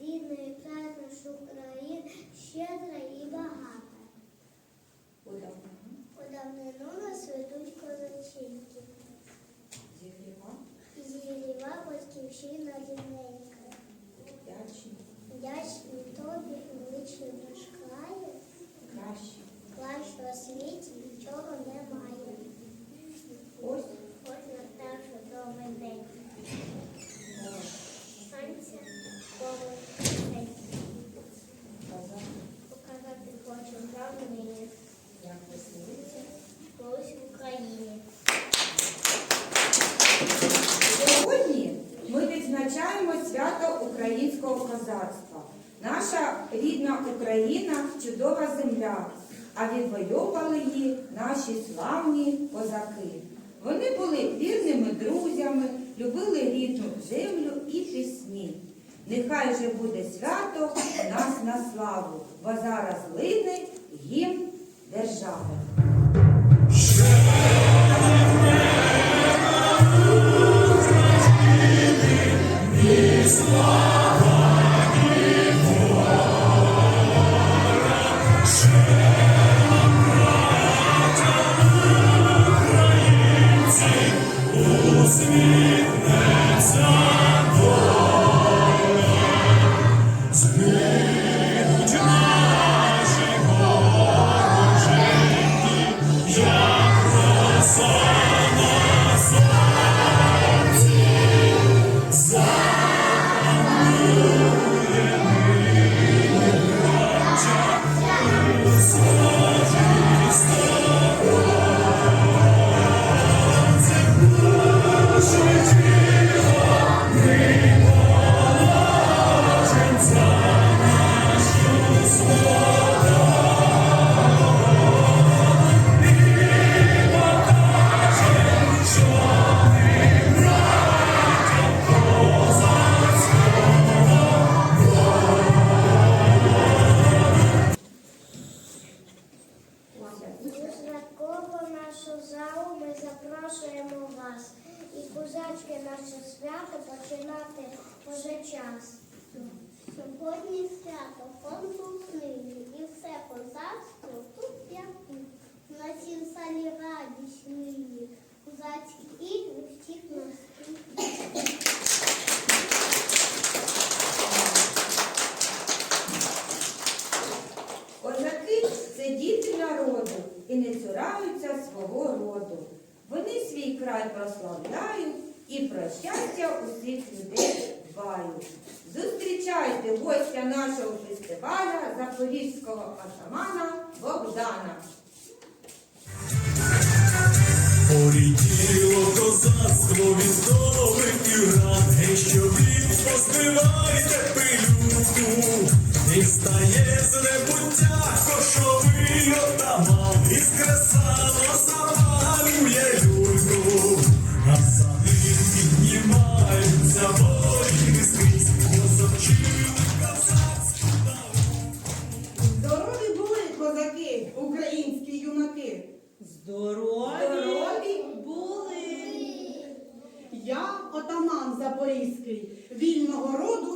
Рідної край наш Україн щедра і багата. У давнину нас ведуть козаченьки. Зігріва, Зігріва батьківщина рідненька. вдячні, Вдячні тобі, величний наш краю. кращі. Кращого світі нічого немає. Ось настав чудовий день. Сонця день. казати, Показати хочу нині. як веселиться. Колись в Україні. Сьогодні ми відзначаємо свято українського козацтва. Наша рідна Україна чудова земля, а відвоювали її наші славні козаки. Вони були вірними друзями, любили рідну землю і пісні. Нехай же буде свято нас на славу, бо зараз лине гімн держави. У і свого роду. Вони свій край прославляють і про щастя усіх людей дбають. Зустрічайте гостя нашого фестиваля запорізького атамана Богдана. Полетіло козацтво від нових і ран, що він поспівайте пилюку, і стає з небуття кошовий отаман, і скресало запалює люльку, а за ним піднімаються воїни скрізь, позавчили козацьку науку. Здорові були козаки, українські юнаки. Здорові, Здорові були. Я отаман Запорізький, вільного роду,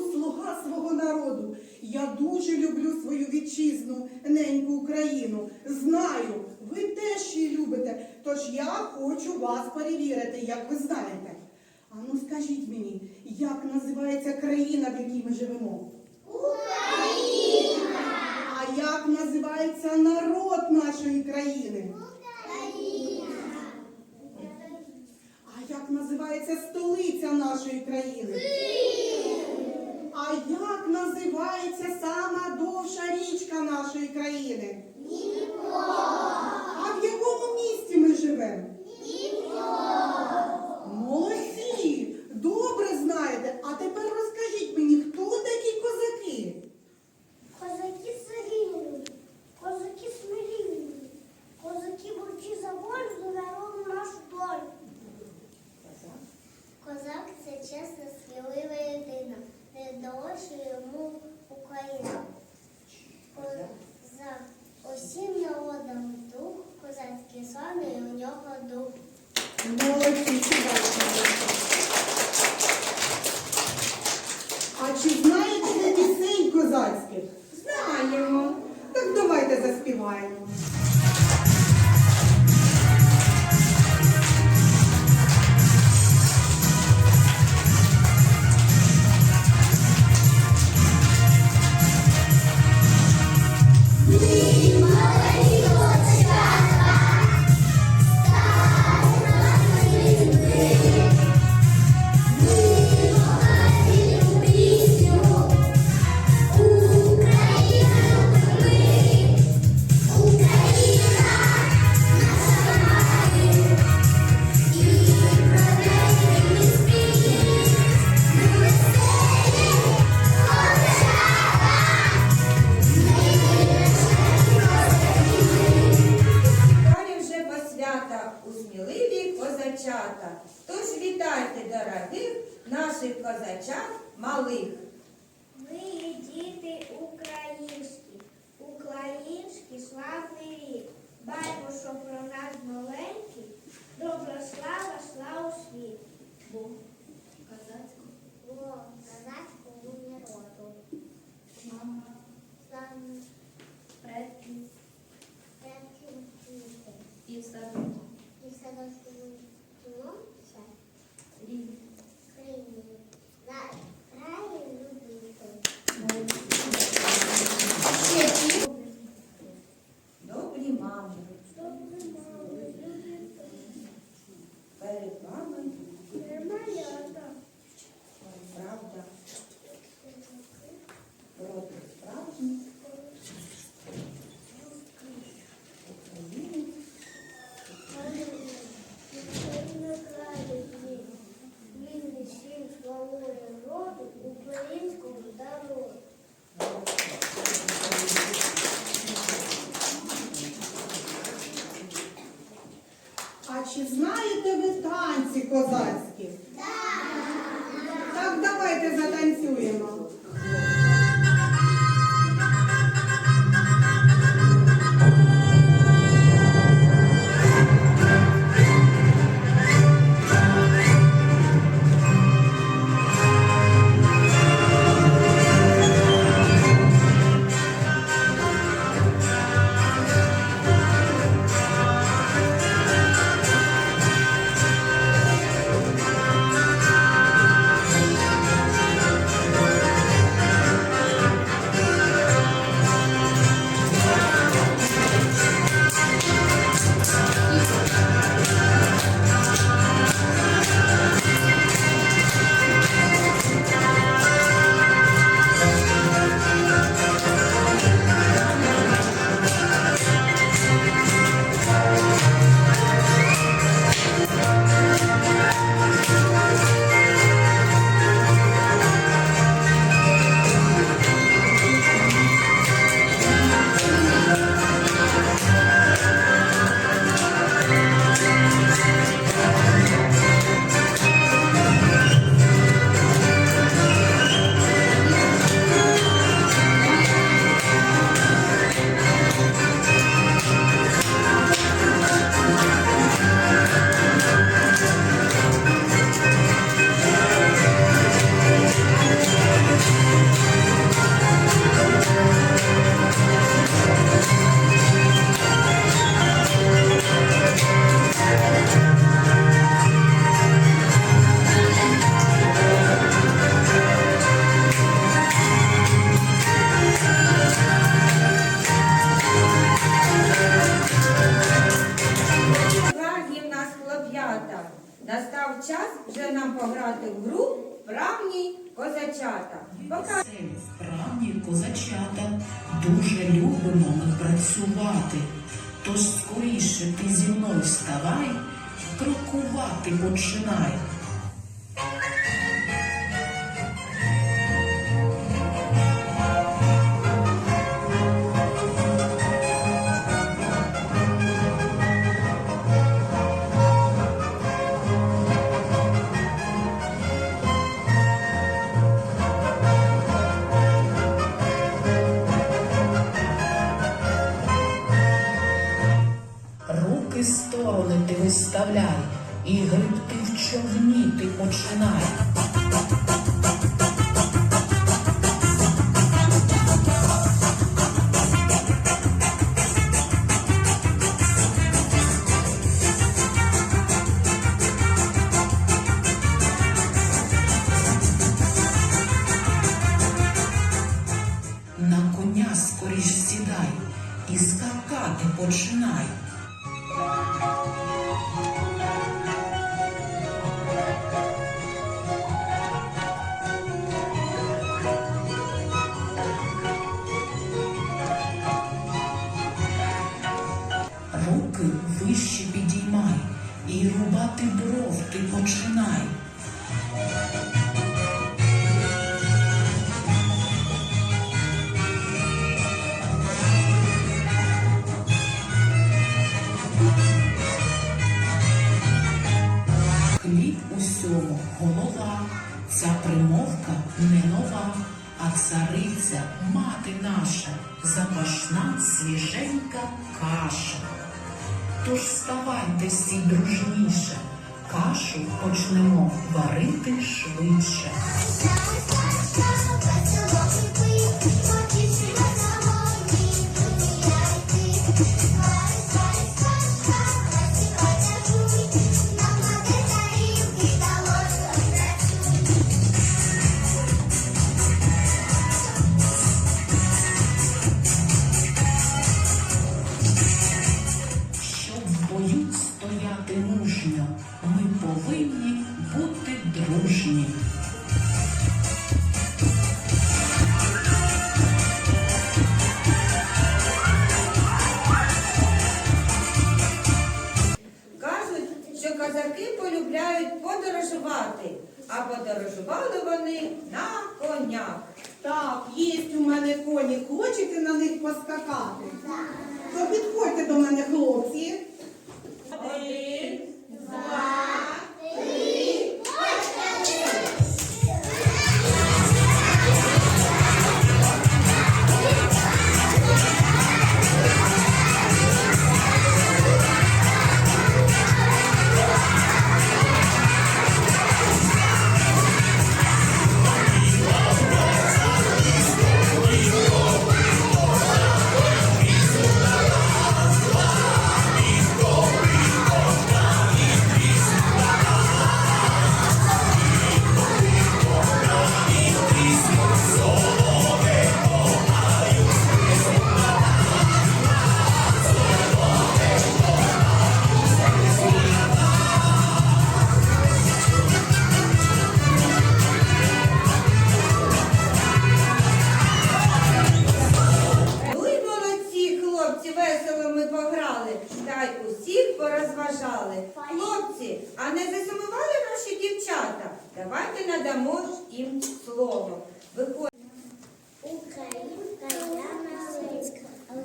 слуга свого народу. Я дуже люблю свою вітчизну, неньку Україну. Знаю, ви теж її любите, тож я хочу вас перевірити, як ви знаєте. А ну скажіть мені, як називається країна, в якій ми живемо? Україна! А як називається народ нашої країни? А як називається столиця нашої країни? А як називається сама довша річка Бога слава, славу світ. Бог казацького. Бог казацького народу. Мама. Сам. Предки. Предки. І старому. козацькі. танцювати, тож скоріше ти зі мною вставай крокувати починай. Примовка не нова, а цариця, мати наша, запашна свіженька каша. Тож вставайте всі дружніше, кашу почнемо варити швидше.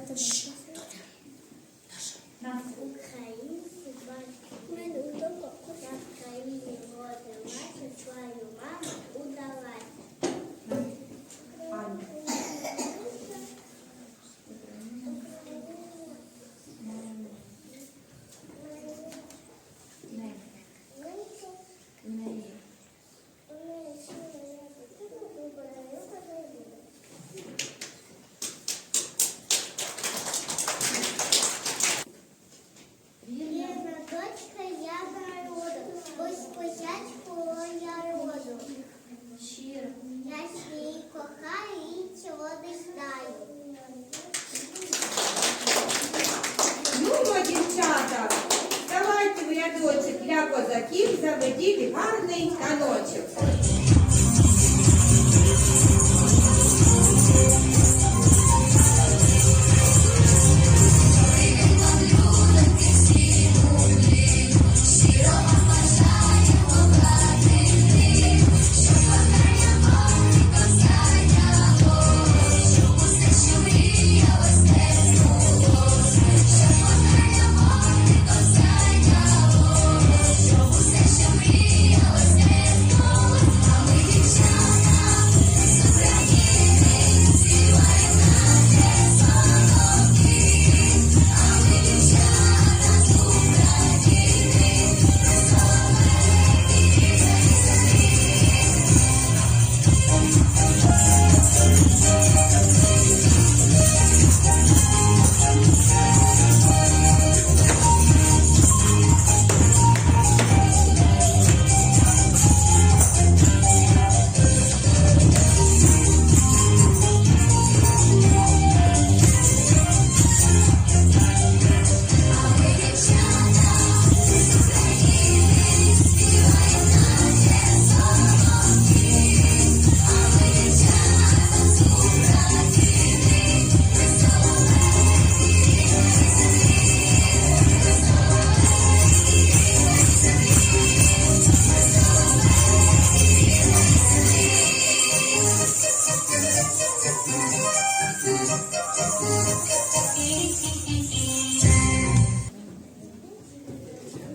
করতে পারি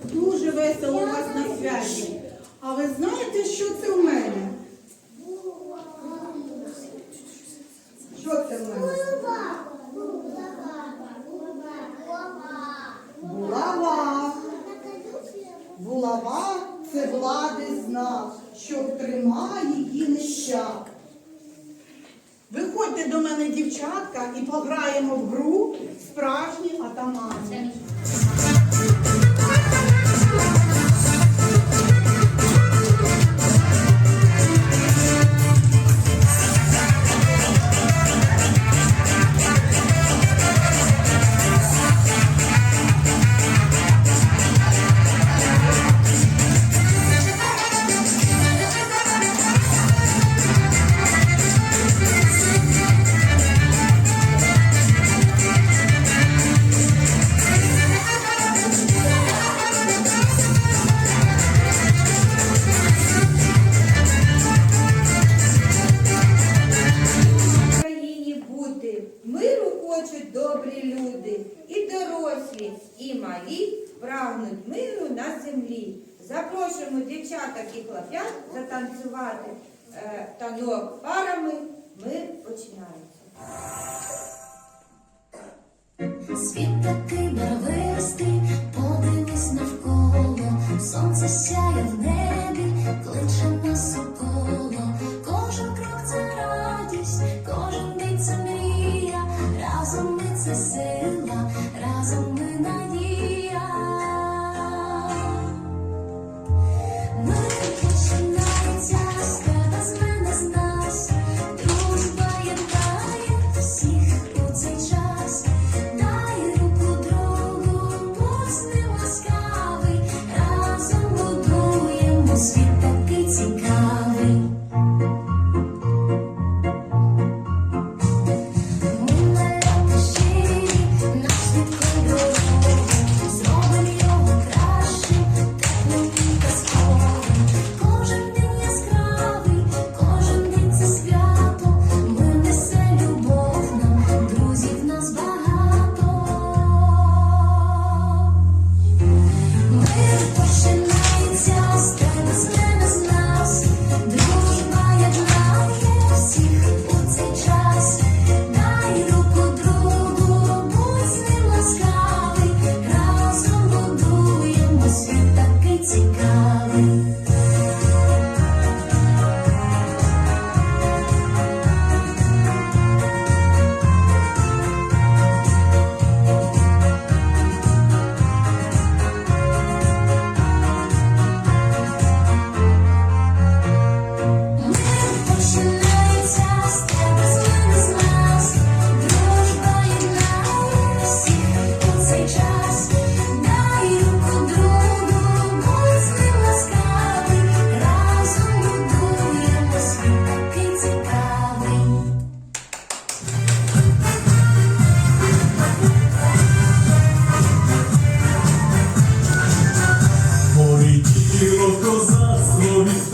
Дуже весело у вас на святі. А ви знаєте, що це в мене? танок парами ми починаємо. God. Сило козацтво від